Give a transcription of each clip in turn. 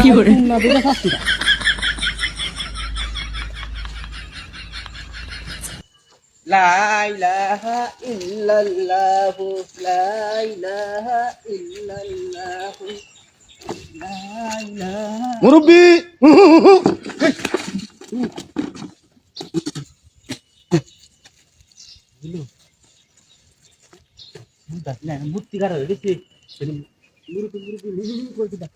না বুঝে খাচ্ছি না লা ইলাহা ইল্লাল্লাহু লা ইলাহা ইল্লাল্লাহু লা ইলাহা মুরব্বী! না মূর্তি কার হয়ে। গেছে মুরুবি মুরুবি মুরুবি করে দিবা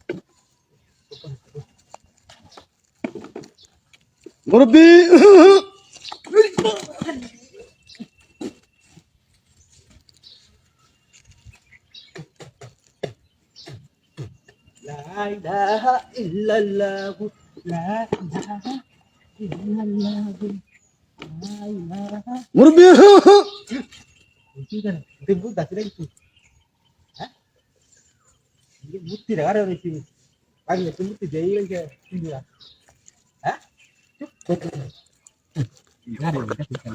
মুরব্বী। ইলাহা ইল্লাল্লাহু লা ইলাহা ইল্লাল্লাহু লা ইলাহা মুরব্বী। মূর্তি কার দেবু দাসরে কিছু হ্যাঁ ये মূর্তি রাগারে রইছি আগে তুমি মূর্তি দেই লাগে ইন্দিরা হ্যাঁ চুপ গারে দেখি কেন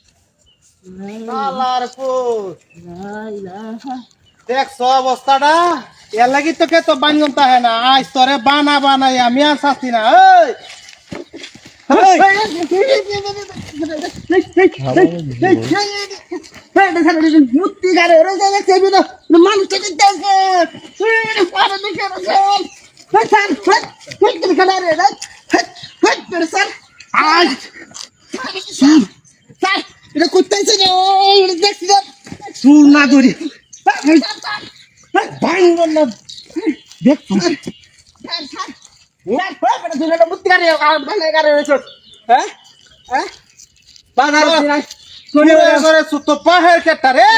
দেখছ অবস্থাটা এর লাগি তোকে তো বানিয়ম তাহে না আজ তোরে বানা বানাই আমি আর শাস্তি না এই মুক্তি গারে রয়ে যাচ্ছে মানুষটাকে দেখে এটা করতেছে দেখছি চুল না। ধরি ভাঙবো না দেখছি মুক্তি গারে গারে রয়েছে। হ্যাঁ? হ্যাঁ? বাজার করে করে তো পাহের কেটা রে।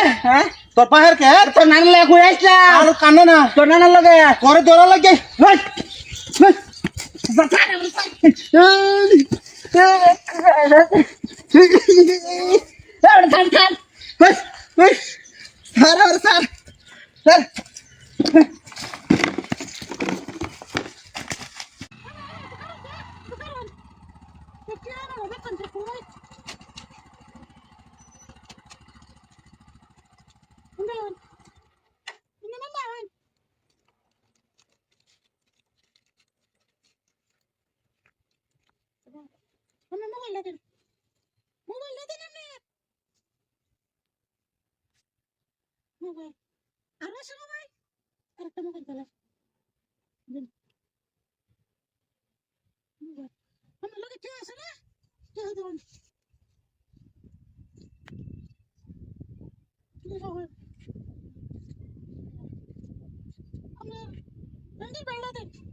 হ্যাঁ তোর পাহের কে তোর নানি লাগে কই আইসলা আর কানে না কে নানার লগে করে ধরা লাগে অনেক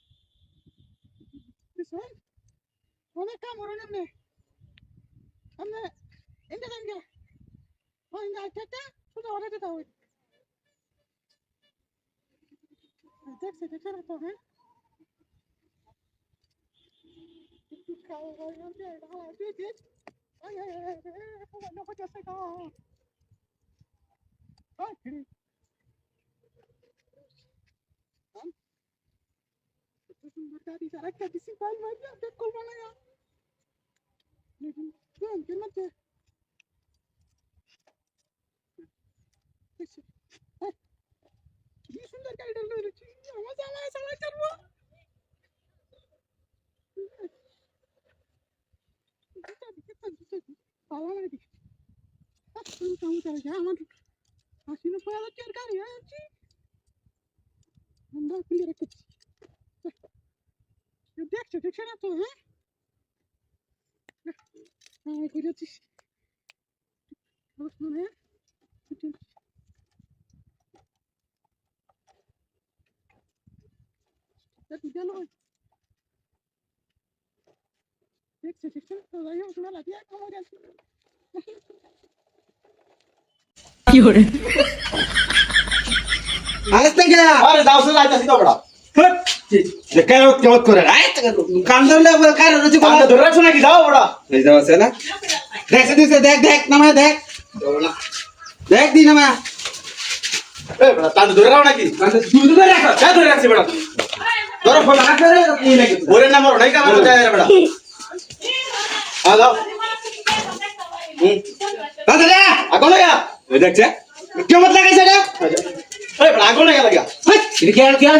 কিছু অনেক কাম ওরে নেমনে আমনে ইন্দা দেন ও ইন্দা আইটা শুধু ওরে দিতে হবে দেখছে দেখছে না তো হ্যাঁ Ay, ay, ay, ay, ay, ay, ay, ay, ay, ay, ay, ay, কি সুন্দর গাড়িটা রয়েছে আমার জামাই সবাই করব আমার আসলে পয়া যাচ্ছে আর গাড়ি হয়ে যাচ্ছে আমরা খুলে রাখছি দেখছ দেখছ তো? যাই হোক মেলা দিয়ে কমে গেছে আলেস থেকে আরে দাও সে যাইতাছি তো বড় কেন কেমন করে? কান ধরলে করে ধরে রাখছো নাকি? যাও বড়। এই যাও আছে না। দেখ দেখ দেখ নামা দেখ। দেখ দি নামা। ধরে রাখো নাকি? তুই তো ধরে রাখছি বড়। ধরো ফোন হাতে রে এই লাগে ওরে না মরো নাই কামার যায় বড়? যাও। দাদা রে আগো লাগা এই দেখছে। কেমন লাগাইছে রে এ বড় আগো লাগা কি আর কি আর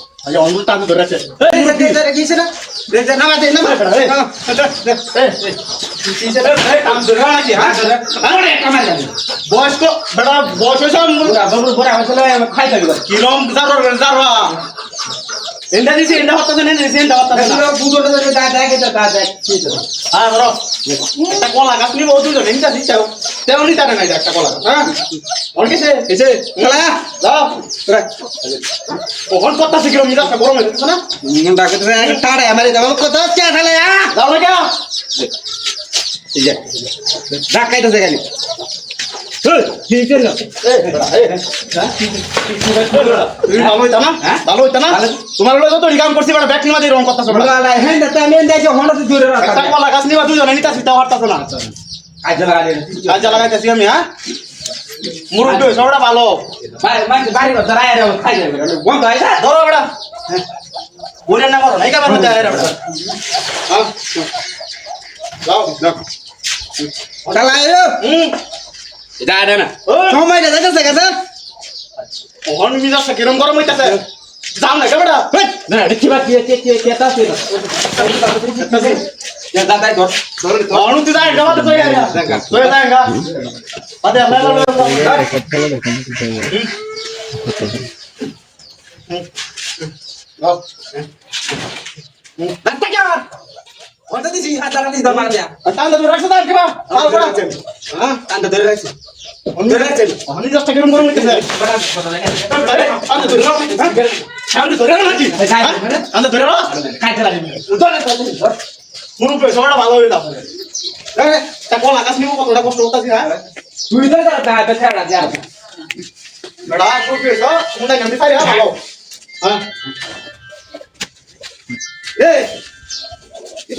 হ্যাঁ আজ অন্ধ টান ধরে রাখছে এই যে দে দে গিয়েছে না দে দে নামা দে নামা বড় এ এ এ কাম ধরে রাখো নাকি হ্যাঁ আরে কামাল লাগে বয়স বেটা বয়স হয়েছে কিরম যার জারো এন্ডা দিছি এন্ডা হচ্ছে না দিছি এন্ডা হচ্ছে না এগুলো বুঝোটা দে দা দেখ দা দা দেখ হ্যাঁ ধরো। একটা কলা গাছ নিবো দুজন এন্ডা দিচ্ছাও তেও না একটা কলা হ্যাঁ? অনেকে সে এসে খেলা যাও ওখান কথা শিখিলাম মিজাজটা গরম হয়ে যাচ্ছে না মুন্ডা কত টাড়ে আমারে দাও কত চা আ না কেন এই যে ডাকাইতেছে তোমার লোক তো কাম করছি বেটা ব্যাগ নিবা দিয়ে রং বলা হেন দা আমি দেখ তো দূরে রাখা কলা গাছ নিবা দুজন নিতাছি তাও হারতাছো না আজ লাগা দে কাজ লাগাইতেছি আমি হ্যাঁ মুরব্বী সবটা ভালো বাড়ি কথা রায় রে খাই যাবে বন্ধ আইসা ধরো বেটা বলে না করো নাই কাবার মধ্যে আয় বেটা হ্যাঁ যাও যাও চালা আয়ো হুম আরে না সময় দে দেখছে গেছে ওহন মিজাজটা কিরম গরম হইতাছে যাও না বেটা না দেখি বা কি কি কি কেতা আছে না দাদা ধর ধর অনু তুই যাই গাবা তো যাই গা তুই যাই গা আদে আল্লাহ আল্লাহ দাদা কে ওটা দিছি হাত লাগা দিছি দরবার দিয়া। তাহলে তুই রাখছ তার কিবা ভালো করে হ্যাঁ? কান্দা ধরে রাখছি। ধরে রাখছ অহন মিজাজটা কিরম গরম হইতাছে আদে ধরে রাখ। সামনে ধরে রাখ। নাকি আদে ধরে রাখ। খাইতে লাগে মুরু পে সবটা ভালো হই যাবে। এ তা কোন আকাশ নিবো? কতটা কষ্ট হতাছি হ্যাঁ? তুই তো যা বেড়া গন্ডি ভালো। হ্যাঁ।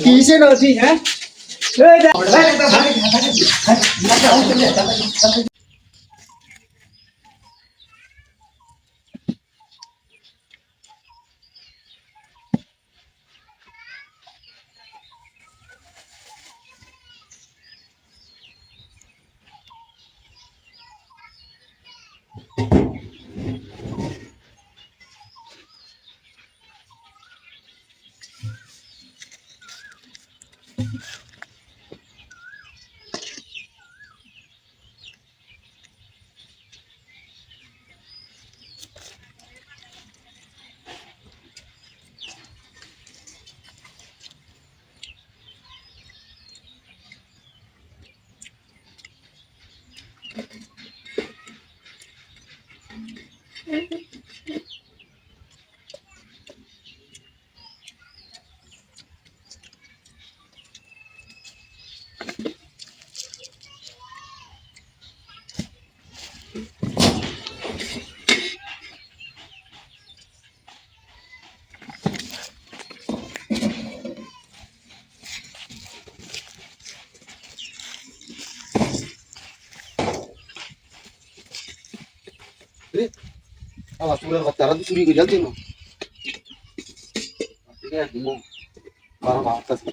কিসে নছি হ্যাঁ Mm-hmm. রে আবার চুলের বাচ্চারা তো চুরি করে যাচ্ছে না ঠিক আছে বারো বারো কাছে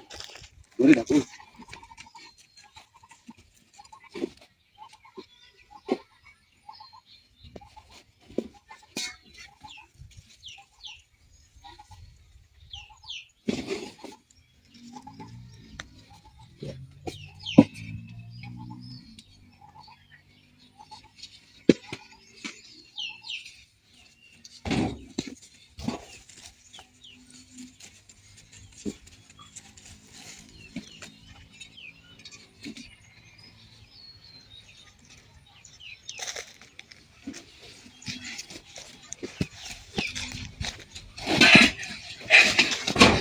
ধরে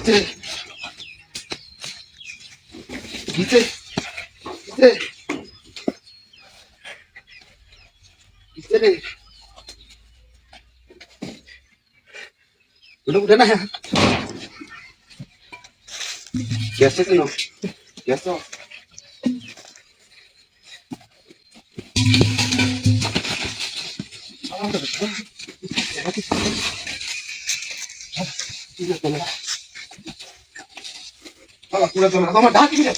রাখো কিসে কিসে কিসে রে উঠে উঠে না? গেছে কেন গেছো Vamos, culo toma, toma, dá aqui, filha.